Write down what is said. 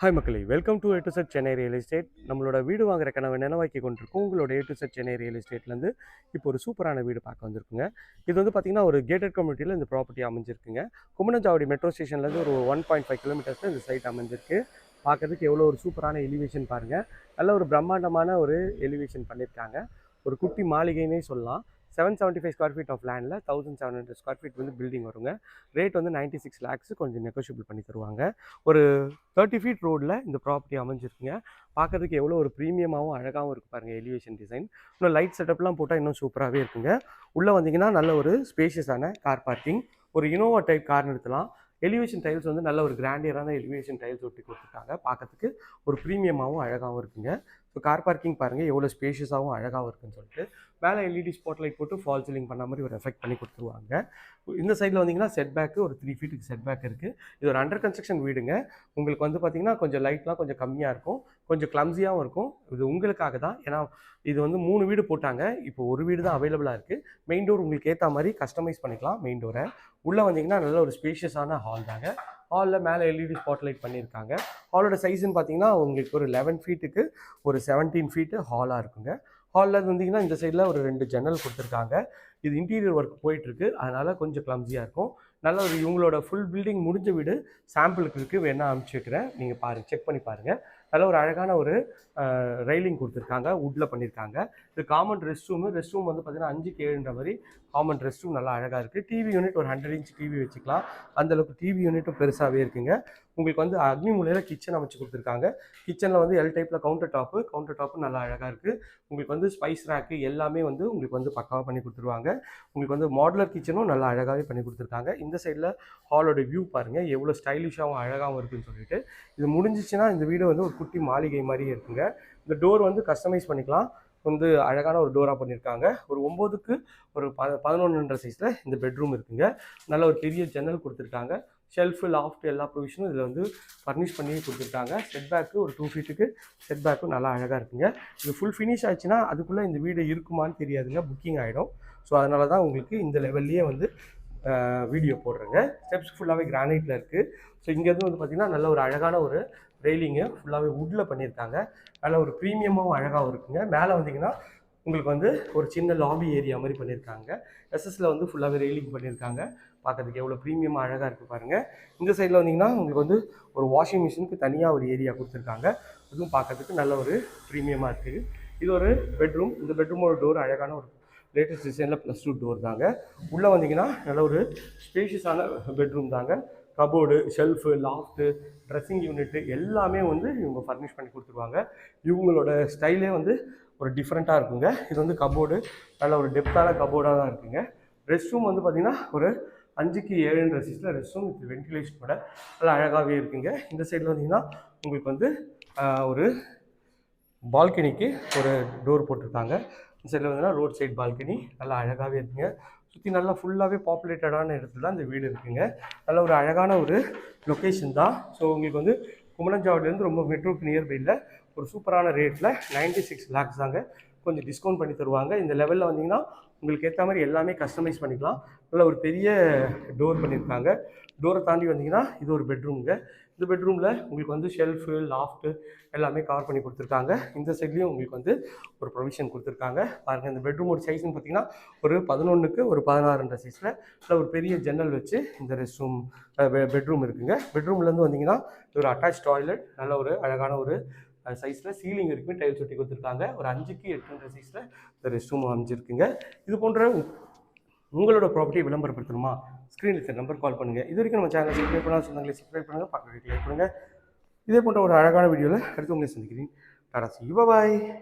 Hi மக்களே. Welcome to A to Z Chennai real estate நம்மளோட வீடு வாங்குற கனவை நினைவாக்கி கொண்டிருக்கோம். உங்களோட A to Z Chennai real எஸ்டேட்லேருந்து இப்போ ஒரு சூப்பரான வீடு பார்க்க வந்திருக்குங்க. இது வந்து பார்த்திங்கன்னா ஒரு கேட்டட் கம்யூனிட்டியில் இந்த ப்ராப்பர்ட்டி அமைஞ்சிருக்குங்க. கும்மனஞ்சாவடி மெட்ரோ ஸ்டேஷன்லேருந்து ஒரு ஒன் பாயிண்ட் ஃபைவ் கிலோமீட்டர்ஸில் இந்த சைட் அமைஞ்சிருக்கு. பார்க்குறதுக்கு எவ்வளோ ஒரு சூப்பரான எலிவேஷன் பாருங்கள் நல்ல ஒரு பிரம்மாண்டமான ஒரு எலிவேஷன் பண்ணியிருக்காங்க ஒரு குட்டி மாளிகைன்னே சொல்லலாம். Seven seventy five square feet of லேண்டில் thousand seven hundred square feet வந்து பில்டிங் வருங்க. ரேட் வந்து நைன்ட்டி சிக்ஸ் லேக்ஸ் கொஞ்சம் நெகோஷியபிள் பண்ணி தருவாங்க. ஒரு தேர்ட்டி ஃபீட் ரோடில் இந்த ப்ராப்பர்ட்டி அமைஞ்சிருக்குங்க. பார்க்குறதுக்கு எவ்வளோ ஒரு ப்ரீமியமாகவும் அழகாகவும் இருக்குது பாருங்கள் எலிவேஷன் டிசைன் இன்னும் லைட் செட்டப்லாம் போட்டால் இன்னும் சூப்பராகவே இருக்குங்க. உள்ளே வந்தீங்கன்னா நல்ல ஒரு ஸ்பேஷியஸான கார் பார்க்கிங் ஒரு இனோவா டைப் கார் நிறுத்தலாம். எலிவேஷன் டைல்ஸ் வந்து நல்ல ஒரு கிராண்டியரான எலிவேஷன் டைல்ஸ் ஒட்டி கொடுத்துருக்காங்க. பார்க்கறதுக்கு ஒரு ப்ரீமியமாகவும் அழகாகவும் இருக்குங்க. ஸோ கார் பார்க்கிங் பாருங்கள் எவ்வளோ ஸ்பேஷியஸாகவும் அழகாகவும் இருக்குன்னு சொல்லிட்டு மேலே எல்இடி ஸ்பாட் லைட் போட்டு ஃபால் சீலிங் பண்ண மாதிரி ஒரு எஃபெக்ட் பண்ணி கொடுத்துருவாங்க. இந்த சைடில் வந்தீங்கன்னா செட் பேக்கு ஒரு த்ரீ ஃபீட்டுக்கு செட் பேக் இருக்குது இது ஒரு அண்டர் கன்ஸ்ட்ரக்ஷன் வீடுங்க. உங்களுக்கு வந்து பார்த்தீங்கன்னா கொஞ்சம் லைட்லாம் கொஞ்சம் கம்மியாக இருக்கும். கொஞ்சம் கிளம்ஸியாகவும் இருக்கும். இது உங்களுக்காக தான். ஏன்னா இது வந்து மூணு வீடு போட்டாங்க. இப்போ ஒரு வீடு தான் அவைலபிளாக இருக்குது மெயின் டோர் உங்களுக்கு ஏற்ற மாதிரி கஸ்டமைஸ் பண்ணிக்கலாம் மெயின் டோரை உள்ளே வந்தீங்கன்னா நல்ல ஒரு ஸ்பேஷியஸான ஹால் தாங்க. ஹாலில் மேலே எல்இடி ஸ்பாட்லைட் பண்ணியிருக்காங்க. ஹாலோட சைஸ்ன்னு பார்த்தீங்கன்னா உங்களுக்கு ஒரு லெவன் ஃபீட்டுக்கு ஒரு செவன்டீன் ஃபீட்டு ஹாலாக இருக்குங்க. ஹாலில் வந்தீங்கன்னா இந்த சைடில் ஒரு ரெண்டு ஜன்னல் கொடுத்துருக்காங்க. இது இன்டீரியர் ஒர்க் போயிட்டுருக்கு. அதனால் கொஞ்சம் கிளம்ஸியாக இருக்கும். நல்ல ஒரு இவங்களோட ஃபுல் பில்டிங் முடிஞ்ச வீடு சாம்பிளுக்கு இருக்குது வேணால் அனுப்பிச்சி வைக்கிறேன். நீங்கள் பாருங்கள் செக் பண்ணி பாருங்கள் அதில் ஒரு அழகான ஒரு ரெயிலிங் கொடுத்துருக்காங்க வுட்டில் பண்ணியிருக்காங்க இது common rest room rest room வந்து பார்த்தீங்கன்னா அஞ்சு கேன்ற மாதிரி காமன் ரெஸ்ட் ரூம் நல்லா அழகாக இருக்குது டிவி யூனிட் ஒரு ஹண்ட்ரட் இன்ச் டிவி வச்சுக்கலாம். அந்தளவுக்கு டிவி யூனிட்டும் பெருசாகவே இருக்குங்க. உங்களுக்கு வந்து அக்னி மூலையில் கிச்சன் அமைச்சு கொடுத்துருக்காங்க. கிச்சனில் வந்து எல் டைப்பில் கவுண்டர் டாப்பு கவுண்டர் டாப்பு நல்லா அழகாக இருக்குது உங்களுக்கு வந்து ஸ்பைஸ் ரேக்கு எல்லாமே வந்து உங்களுக்கு வந்து பக்காவாக பண்ணி கொடுத்துருவாங்க. உங்களுக்கு வந்து மாடுலர் கிச்சனும் நல்லா அழகாகவே பண்ணி கொடுத்துருக்காங்க. இந்த சைடில் ஹாலோட வியூ பாருங்கள் எவ்வளோ ஸ்டைலிஷாகவும் அழகாகவும் இருக்குன்னு சொல்லிட்டு. இது முடிஞ்சிச்சுன்னா இந்த வீடு வந்து ஒரு குட்டி மாளிகை மாதிரி இருக்குங்க. இந்த டோர் வந்து கஸ்டமைஸ் பண்ணிக்கலாம். வந்து அழகான ஒரு டோராக பண்ணியிருக்காங்க ஒரு ஒம்போதுக்கு ஒரு ப பதினொன்றுன்ற சைஸில் இந்த பெட்ரூம் இருக்குங்க. நல்ல ஒரு பெரிய ஜன்னல் கொடுத்துருக்காங்க. ஷெல்ஃபு லாஃப்ட் எல்லா ப்ரொவிஷனும் இதில் வந்து ஃபர்னிஷ் பண்ணி கொடுத்துருக்காங்க. செட் பேக்கு ஒரு டூ ஃபீட்டுக்கு செட் பேக்கும் நல்லா அழகாக இருக்குங்க. இது ஃபுல் ஃபினிஷ் ஆச்சுன்னா அதுக்குள்ளே இந்த வீடு இருக்குமான்னு தெரியாதுங்க. புக்கிங் ஆகிடும் ஸோ அதனால தான் உங்களுக்கு இந்த லெவல்லையே வந்து வீடியோ போடுறேங்க. ஸ்டெப்ஸ் ஃபுல்லாகவே கிரானைட்டில் இருக்குது ஸோ இங்கேருந்து வந்து பார்த்திங்கன்னா நல்ல ஒரு அழகான ஒரு ரெயிலிங்கு ஃபுல்லாகவே வுட்டில் பண்ணியிருக்காங்க. நல்ல ஒரு ப்ரீமியமாகவும் அழகாகவும் இருக்குங்க. மேலே வந்தீங்கன்னா உங்களுக்கு வந்து ஒரு சின்ன லாபி ஏரியா மாதிரி பண்ணியிருக்காங்க. எஸ்எஸ்சில் வந்து ஃபுல்லாகவே ரெயிலிங் பண்ணியிருக்காங்க. பார்க்கறதுக்கு எவ்வளோ ப்ரீமியமாக அழகாக இருக்குது பாருங்கள் இந்த சைடில் வந்தீங்கன்னா உங்களுக்கு வந்து ஒரு வாஷிங் மிஷினுக்கு தனியாக ஒரு ஏரியா கொடுத்துருக்காங்க. அதுவும் பார்க்கறதுக்கு நல்ல ஒரு ப்ரீமியமாக இருக்குது இது ஒரு பெட்ரூம் இந்த பெட்ரூமோட டோர் அழகான ஒரு லேட்டஸ்ட் டிசைனில் ப்ளஸ் டூ டோர் தாங்க. உள்ளே வந்தீங்கன்னா நல்ல ஒரு ஸ்பேஷியஸான பெட்ரூம் தாங்க. Cupboard shelf loft dressing unit எல்லாமே வந்து இவங்க ஃபர்னிஷ் பண்ணி கொடுத்துருவாங்க. இவங்களோட ஸ்டைலே வந்து ஒரு டிஃப்ரெண்ட்டாக இருக்குங்க. இது வந்து கபோர்டு நல்ல ஒரு டெப்த்தான கபோர்டாக தான் இருக்குங்க. ரெஸ்ட் ரூம் வந்து பார்த்திங்கன்னா ஒரு அஞ்சுக்கு ஏழுன்ற சீஸில் ரெஸ்ட் ரூம் வித் வென்டிலேஷனோட நல்லா அழகாகவே இருக்குங்க. இந்த சைடில் வந்தீங்கன்னா உங்களுக்கு வந்து ஒரு பால்கனிக்கு ஒரு டோர் போட்டிருக்காங்க. சைடில் வந்தீங்கன்னா ரோட் சைட் பால்கனி நல்லா அழகாகவே இருக்குங்க. சுற்றி நல்லா ஃபுல்லாகவே பாப்புலேட்டடான இடத்துல தான் இந்த வீடு இருக்குங்க. நல்ல ஒரு அழகான ஒரு லொக்கேஷன் தான். ஸோ உங்களுக்கு வந்து குமரஞ்சாவடிலேருந்து ரொம்ப மெட்ரோக்கு நியர்பையில் ஒரு சூப்பரான ரேட்டில் நைன்ட்டி சிக்ஸ் லேக்ஸ் தாங்க. கொஞ்சம் டிஸ்கவுண்ட் பண்ணி தருவாங்க. இந்த லெவலில் வந்தீங்கன்னா உங்களுக்கு ஏற்ற மாதிரி எல்லாமே கஸ்டமைஸ் பண்ணிக்கலாம். நல்ல ஒரு பெரிய டோர் பண்ணியிருக்காங்க டோரை தாண்டி வந்தீங்கன்னா இது ஒரு பெட்ரூமுங்க இந்த பெட்ரூமில் உங்களுக்கு வந்து ஷெல்ஃபு லாஃப்ட்டு எல்லாமே கவர் பண்ணி கொடுத்துருக்காங்க. இந்த சைட்லேயும் உங்களுக்கு வந்து ஒரு ப்ரொவிஷன் கொடுத்துருக்காங்க. பாருங்கள் இந்த பெட்ரூமோட சைஸ்னு பார்த்தீங்கன்னா ஒரு பதினொன்றுக்கு ஒரு பதினாறுன்ற சைஸில் இல்லை ஒரு பெரிய ஜன்னல் வச்சு இந்த ரெஸ்ட் ரூம் பெட்ரூம் இருக்குங்க. பெட்ரூம்லேருந்து வந்தீங்கன்னா ஒரு அட்டாச் டாய்லெட் நல்ல ஒரு அழகான ஒரு சைஸில் சீலிங் இருக்குமே டைல்ஸ் ஒட்டி கொடுத்துருக்காங்க. ஒரு அஞ்சுக்கு எட்டுன்ற சைஸில் இந்த ரெஸ்ட் ரூம் அமைஞ்சிருக்குங்க. இது போன்ற உங்களோட ப்ராப்பர்ட்டியை விளம்பரப்படுத்தணுமா? ஸ்க்ரீனில் இருக்க நம்பர் கால் பண்ணுங்கள் இது வரைக்கும் நம்ம சேனலை சப்ஸ்கிரைப் பண்ணால் சொந்தங்களை சப்ஸ்கிரைப் பண்ணுங்கள் பக்கத்தில் கிளிக் பண்ணுங்கள் இதே போன்ற ஒரு அழகான வீடியோவில் அடுத்து உங்களை சந்திக்கிறேன். டாடா சி பாய்